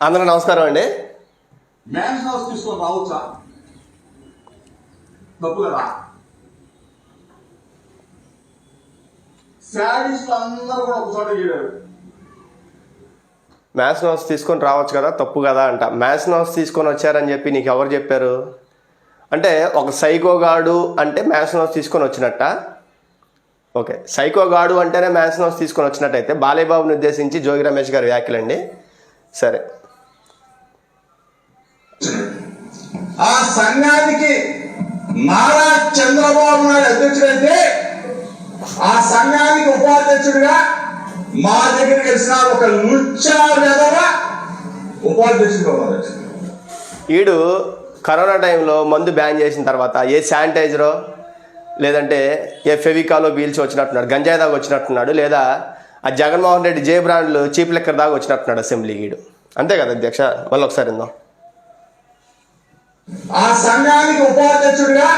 అందరూ నమస్కారం అండి. మ్యాన్స్ హౌస్ తీసుకొని రావచ్చా? తప్పు కదా? శాడీస్లు అందరూ కూడా ఒక చోట చేరారు మ్యాథ్స్ నోట్స్ తీసుకొని రావచ్చు కదా తప్పు కదా అంట. మ్యాథ్స్ నోట్స్ తీసుకొని వచ్చారని చెప్పి నీకు ఎవరు చెప్పారు? అంటే ఒక సైకోగాడు అంటే మ్యాథ్స్ నోట్స్ తీసుకొని వచ్చినట్ట? ఓకే సైకోగాడు అంటేనే మ్యాథ్స్ నోట్స్ తీసుకొని వచ్చినట్టయితే బాలేబాబుని ఉద్దేశించి జోగి రమేష్ గారు వ్యాఖ్యలండి. సరే. ఆ సంఘానికి నారా చంద్రబాబు నాయుడు అధ్యక్షుడైతే ఆ సంఘానికి ఉపాధ్యక్షుడిగా మా దగ్గర వచ్చిన ఒక లుచ్చా వెధవ ఉపాధ్యక్షుడిగా ఉన్నారు ఈడు కరోనా టైంలో మందు బ్యాన్ చేసిన తర్వాత ఏ శానిటైజరో లేదంటే ఏ ఫెవికాలో బీల్చి వచ్చినట్టున్నాడు గంజాయి దాకా వచ్చినట్టున్నాడు లేదా ఆ జగన్మోహన్ రెడ్డి జే బ్రాండ్లు చీప్ లెక్కర్ దాకా వచ్చినట్టున్నాడు అసెంబ్లీ ఈడు. అంతే కదా అధ్యక్ష? మళ్ళీ ఒకసారి ఇందాం ఆ సంఘానికి ఉపాధ్యక్షుడిగా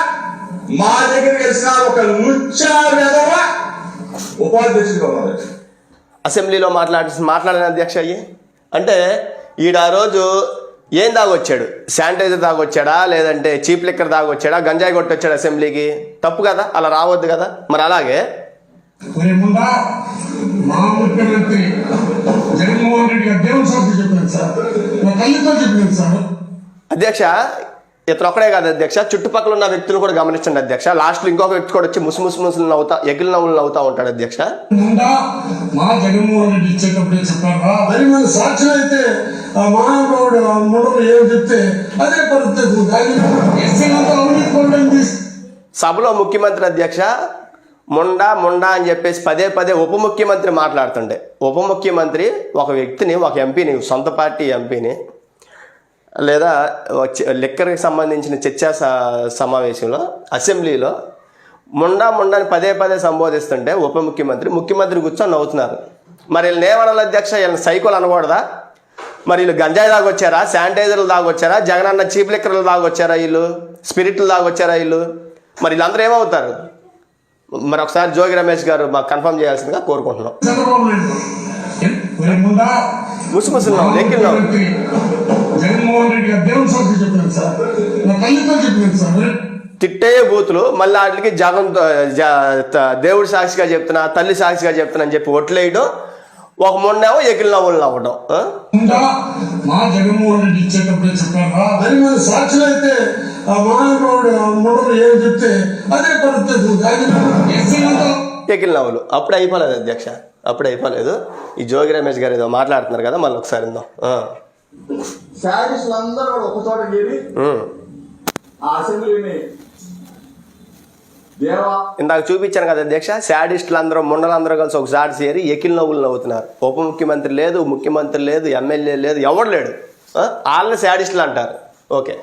మా దగ్గరికి వచ్చిన ఒక లుచ్చా వెధవ ఉపాధ్యక్షుడిగా ఉన్నారు అసెంబ్లీలో మాట్లాడి మాట్లాడిన అధ్యక్ష అయ్యి అంటే ఈడు ఆ రోజు ఏం దాగొచ్చాడు శానిటైజర్ దాగొచ్చాడా లేదంటే చీప్ లిక్కర్ దాగొచ్చాడా గంజాయి కొట్టొచ్చాడు అసెంబ్లీకి. తప్పు కదా? అలా రావద్దు కదా? మరి అలాగే? మా ముఖ్యమంత్రి జగన్మోహన్ రెడ్డి గారు దేవుని సాక్షి సార్. నా తల్లితో చెప్పినారు సార్. అధ్యక్ష ఇతను ఒక్కడే కాదు అధ్యక్ష. చుట్టుపక్కల ఉన్న వ్యక్తులు కూడా గమనించండి అధ్యక్ష. లాస్ట్లో ఇంకొక వ్యక్తి కూడా వచ్చి ముసు ముసు ముసులు నవ్వుతా ఎగిలి నవ్వులు నవ్వుతా ఉంటాడు అధ్యక్ష. ముందా మా జగన్మోహన్ రెడ్డి ఇచ్చేటప్పుడే చెప్పారా మరి మన సాక్షులు అయితే ఆ మహానుభావుడు ఆ ముండలు ఏం చెప్తే అదే పరిస్థితి ఎస్సీలంతా అవినీతి పనులను తీసి సభలో ముఖ్యమంత్రి అధ్యక్ష ముండా ముండా అని చెప్పేసి పదే పదే ఉప ముఖ్యమంత్రి మాట్లాడుతుండే. ఉప ముఖ్యమంత్రి ఒక వ్యక్తిని ఒక ఎంపీని సొంత పార్టీ ఎంపీని లేదా వచ్చి- లిక్కర్కి సంబంధించిన చర్చా సమావేశంలో అసెంబ్లీలో ముండా ముండాని పదే పదే సంబోధిస్తుంటే ఉప ముఖ్యమంత్రి ముఖ్యమంత్రి కూర్చొని నవ్వుతున్నారు. మరి వీళ్ళని ఏమనాలి అధ్యక్ష వీళ్ళని సైకోలు అనకూడదా? మరి వీళ్ళు గంజాయి దాగొచ్చారా శానిటైజర్లు దాగొచ్చారా జగనన్న చీప్ లిక్కర్లు దాగొచ్చారా వీళ్ళు? స్పిరిట్లు దాగొచ్చారా వీళ్ళు? మరి వీళ్ళందరూ ఏమవుతారు? మరి ఒకసారి జోగి రమేష్ గారు మాకు కన్ఫర్మ్ చేయాల్సిందిగా కోరుకుంటున్నాం. ముసుముసులు మా జగన్మోహన్ రెడ్డి గారు దేవుని సాక్షి చెప్పినారు సార్. నా తల్లితో చెప్పినారు సార్. తిట్టే బూతులు మళ్ళీ వాటికి జగన్ జ- త- దేవుడి సాక్షిగా చెప్తున్నా తల్లి సాక్షిగా చెప్తున్నా అని చెప్పి ఒట్లేయడం ఒక మొన్నేమో ఎకిలి నవ్వులు నవ్వడం మా జగన్మోహన్ రెడ్డి ఇచ్చేటప్పుడే చెప్పారా మరి మన సాక్షులు అయితే ఆ మహానుభావుడు ఆ ముండలు ఏం చెప్తే అదే పరిస్థితి. ఎకిలి నవ్వులు. అప్పుడు అయిపోలేదు అధ్యక్ష. అప్పుడు అయిపోలేదు. ఈ జోగి రమేష్ గారు ఏదో మాట్లాడుతున్నారు కదా మళ్ళీ ఒకసారి ఇందాం ఆ. శాడీస్లు అందరూ కూడా ఒక చోట చేరి. ఆ అసెంబ్లీని ఇందాక చూపించాను కదా అధ్యక్ష శాడిస్టులు అందరూ ముండలందరూ కలిసి ఒకసారి చేరి ఎకిల్ నవ్వులు నవ్వుతున్నారు ఉప ముఖ్యమంత్రి లేదు ముఖ్యమంత్రి లేదు ఎమ్మెల్యే లేదు ఎవడు లేడు? వాళ్ళని శాడిస్టులు అంటారు ఓకే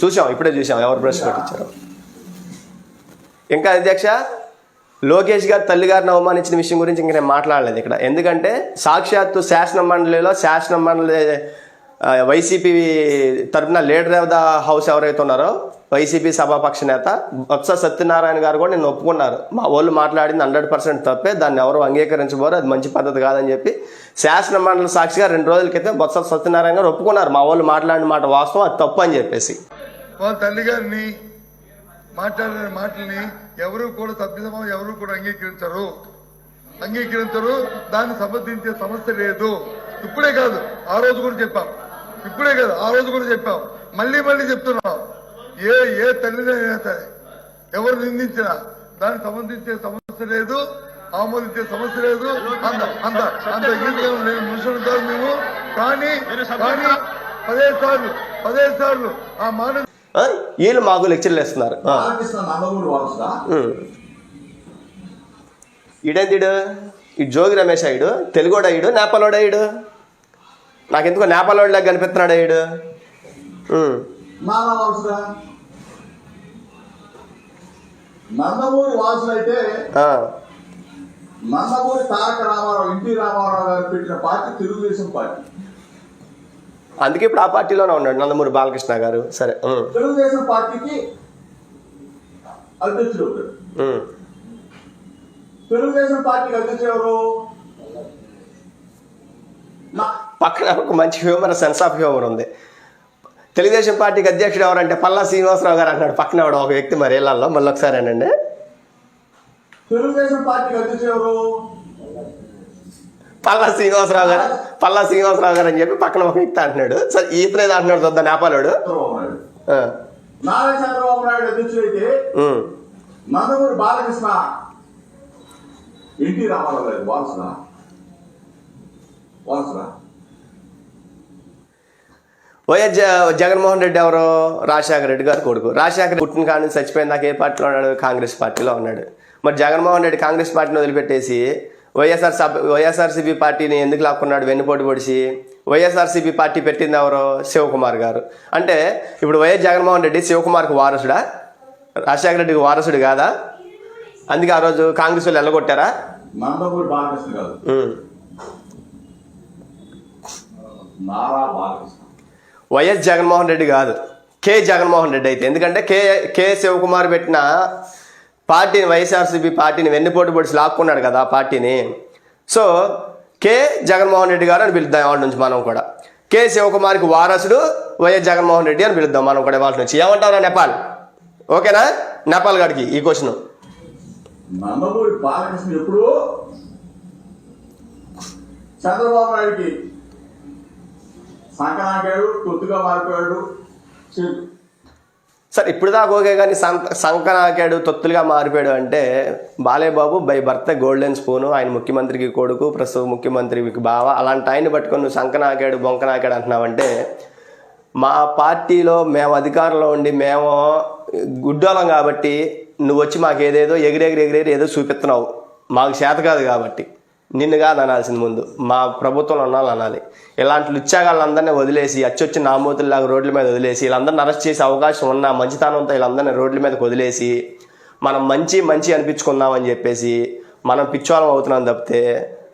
చూసాం ఇప్పుడే చూసాం ఎవరు ప్రశ్న పెట్టించారు ఇంకా అధ్యక్ష లోకేష్ గారు తల్లి గారిని అవమానించిన విషయం గురించి ఇంకా నేను మాట్లాడలేదు ఇక్కడ. ఎందుకంటే సాక్షాత్తు శాసన మండలిలో శాసన మండలి వైసీపీ తరఫున లీడర్ ఆఫ్ ద హౌస్ ఎవరైతే ఉన్నారో వైసీపీ సభాపక్ష నేత బొత్స సత్యనారాయణ గారు కూడా నేను ఒప్పుకున్నారు. మా వాళ్ళు మాట్లాడింది హండ్రెడ్ పర్సెంట్ తప్పే దాన్ని ఎవరు అంగీకరించబోరు అది మంచి పద్ధతి కాదని చెప్పి శాసన మండలి సాక్షిగా రెండు రోజుల క్రితం బొత్స సత్యనారాయణ గారు ఒప్పుకున్నారు. మా వాళ్ళు మాట్లాడిన మాట వాస్తవం అది తప్పు అని చెప్పేసి. మా తల్లి గారిని మాట్లాడిన మాటల్ని ఎవరు కూడా తప్పిదమో ఎవరు కూడా అంగీకరించరు. అంగీకరించరు దాన్ని సమర్థించే సమస్య లేదు. ఇప్పుడే కాదు ఆ రోజు కూడా చెప్పాం. ఇప్పుడే కాదు ఆ రోజు కూడా చెప్పాం. మళ్ళీ మళ్ళీ చెప్తున్నాం. ఏ ఏ తల్లిదైనా సరే ఎవరు నిందించినా దాన్ని సమర్థించే సమస్య లేదు ఆమోదించే సమస్య లేదు. అంత అంత అంత ఈజీగా నేను మనుషులు కాదు మేము. కానీ కానీ పదే సార్లు పదే సార్లు ఆ మానవ? వీళ్ళు మాకు లెక్చర్లు ఉమ్. ఈడేందిడు ఈ జోగి రమేష్ అయ్యాడు తెలుగోడు అయ్యాడు నేపాలోడు అయ్యాడు. నాకెందుకో నేపాలోడిలాగా కనిపిస్తున్నాడు అయ్యాడు. నందమూరి వారసులైతే ఆ. నందమూరి తారక రామారావు ఎన్టీ రామారావు గారు పెట్టిన పార్టీ తెలుగుదేశం పార్టీ. అందుకే ఇప్పుడు ఆ పార్టీలోనే ఉన్నాడు నందమూరి బాలకృష్ణ గారు. సరే. తెలుగుదేశం పార్టీకి అధ్యక్షుడు. తెలుగుదేశం పార్టీకి అధ్యక్షుడు ఎవరు? పక్కన ఒక మంచి హ్యూమర్ సెన్స్ ఆఫ్ హ్యూమర్ ఉంది. తెలుగుదేశం పార్టీకి అధ్యక్షుడు ఎవరంటే పల్లా శ్రీనివాసరావు గారు అన్నాడు పక్కన ఎవడో ఒక వ్యక్తి మరి ఇళ్ళలో మళ్ళీ ఒకసారేనండి తెలుగుదేశం పార్టీకి అధ్యక్షుడు ఎవరు? పల్లా శ్రీనివాసరావు గారు పల్లా శ్రీనివాసరావు గారు అని చెప్పి పక్కన ఒక వ్యక్తి అంటున్నాడు. సరే ఈతనేది అంటున్నాడు చూద్దాం నేపాలోడు. నారా చంద్రబాబు నాయుడు అధ్యక్షుడైతే ఉమ్. నందమూరి బాలకృష్ణ ఎన్టీ రామారావు గారి వారసుడా వారసుడా వైఎస్ జగన్మోహన్ రెడ్డి ఎవరు? రాజశేఖర రెడ్డి గారు కొడుకు. రాజశేఖర పుట్టిన కాడ నుంచి చచ్చిపోయిన దాకా ఏ పార్టీలో ఉన్నాడు? కాంగ్రెస్ పార్టీలో ఉన్నాడు. మరి జగన్మోహన్ రెడ్డి కాంగ్రెస్ పార్టీని వదిలిపెట్టేసి వైఎస్ఆర్ సబ్ వైఎస్ఆర్సీపీ పార్టీని ఎందుకు లాక్కున్నాడు వెన్నుపోటు పొడిచి? వైఎస్ఆర్సీపీ పార్టీ పెట్టింది ఎవరు? శివకుమార్ గారు. అంటే ఇప్పుడు వైఎస్ జగన్మోహన్ రెడ్డి శివకుమార్కి వారసుడా? రాజశేఖర రెడ్డికి వారసుడు కాదా? అందుకే ఆ రోజు కాంగ్రెస్ వాళ్ళు ఎల్లగొట్టారా? వైఎస్ జగన్మోహన్ రెడ్డి కాదు. కె జగన్మోహన్ రెడ్డి అయితే. ఎందుకంటే కె కె శివకుమార్ పెట్టిన పార్టీని వైఎస్ఆర్సీపీ పార్టీని వెన్నుపోటు పొడిచి లాక్కున్నాడు కదా పార్టీని. So K. జగన్మోహన్ రెడ్డి గారు అని పిలుద్దాం వాళ్ళ నుంచి మనం కూడా. కె. శివకుమార్కి వారసుడు వైఎస్ జగన్మోహన్ రెడ్డి అని పిలుద్దాం మనం కూడా వాళ్ళ నుంచి. ఏమంటారా నేపాల్? ఓకేనా? నేపాల్ గారికి ఈ క్వశ్చన్. బాలకృష్ణ ఎప్పుడు? చంద్రబాబు నాయుడికి. సంకనాకాడు తొత్తుగా మారిపోయాడు. సరే ఇప్పుడు దాకా ఓకే కానీ సంక సంకనాకాడు తొత్తులుగా మారిపోయాడు అంటే బాలేబాబు బై భర్త గోల్డెన్ స్పూను ఆయన ముఖ్యమంత్రికి కొడుకు ప్రస్తుత ముఖ్యమంత్రికి బావ అలాంటి ఆయన్ని పట్టుకొని నువ్వు సంకనాకాడు బొంకనాకాడు అంటున్నావంటే మా పార్టీలో మేము అధికారంలో ఉండి మేము గుడ్డోలం కాబట్టి నువ్వు వచ్చి మాకు ఏదేదో ఎగిరెగిరి ఎగిరెగిరి ఏదో చూపిస్తున్నావు. మాకు చేత కాదు కాబట్టి. నిన్ను కాదు అనాల్సింది ముందు. మా ప్రభుత్వంలో ఉన్నాళ్ళు అనాలి. ఇలాంటి లుచ్చాగాళ్ళందరినీ వదిలేసి అచ్చొచ్చి నామూతుల్లాగా రోడ్ల మీద వదిలేసి వీళ్ళందరిని అరెస్ట్ చేసే అవకాశం ఉన్న మంచితనంతో వీళ్ళందరినీ రోడ్ల మీదకి వదిలేసి మనం మంచి మంచి అనిపించుకుందామని చెప్పేసి మనం పిచ్చోళం అవుతున్నాం తప్పితే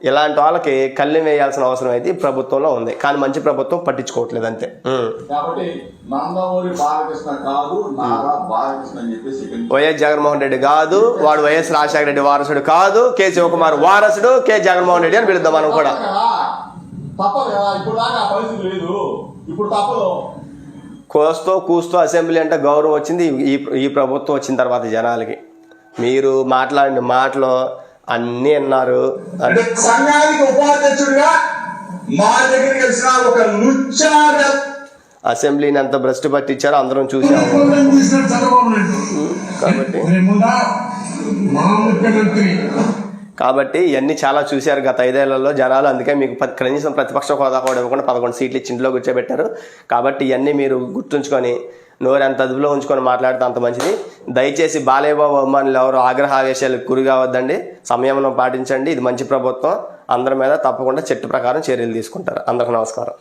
ఇలాంటి వాళ్ళకి కళ్ళెం వేయాల్సిన అవసరం అయితే ఈ ప్రభుత్వంలో ఉంది. కానీ మంచి ప్రభుత్వం పట్టించుకోవట్లేదు అంతే. వైఎస్ జగన్మోహన్ రెడ్డి కాదు వాడు వైఎస్ రాజశేఖర రెడ్డి వారసుడు కాదు కె శివకుమార్ వారసుడు కె జగన్మోహన్ రెడ్డి అని పిలుద్దాం మనం కూడా. కోస్తో కూస్తో అసెంబ్లీ అంటే గౌరవం వచ్చింది ఈ ఈ ప్రభుత్వం వచ్చిన తర్వాత జనాలకి. మీరు మాట్లాడిన మాటలు అన్నీ అన్నారు. అంటే సంఘానికి ఉపాధ్యక్షుడిగా మా దగ్గరికి వచ్చిన ఒక అసెంబ్లీని ఎంత భ్రష్టు పట్టించారో అందరం నాయుడు. కాబట్టి. కాబట్టి ఇవన్నీ చాలా చూశారు గత ఐదేళ్ళలో జనాలు. అందుకే మీకు కనీసం ప్రతిపక్ష హోదా కూడా ఇవ్వకుండా పదకొండు సీట్లు ఇచ్చి ఇంట్లో కూర్చోబెట్టారు. కాబట్టి ఇవన్నీ మీరు గుర్తుంచుకొని నోరు ఎంత అదుపులో ఉంచుకొని మాట్లాడితే అంత మంచిది. దయచేసి బాలయ్యబాబు అభిమానులు ఎవరు ఆగ్రహావేశాలకు గురి కావద్దండి. సంయమనం పాటించండి. ఇది మంచి ప్రభుత్వం. అందరి మీద తప్పకుండా చెట్టు ప్రకారం చర్యలు తీసుకుంటారు. అందరికి నమస్కారం.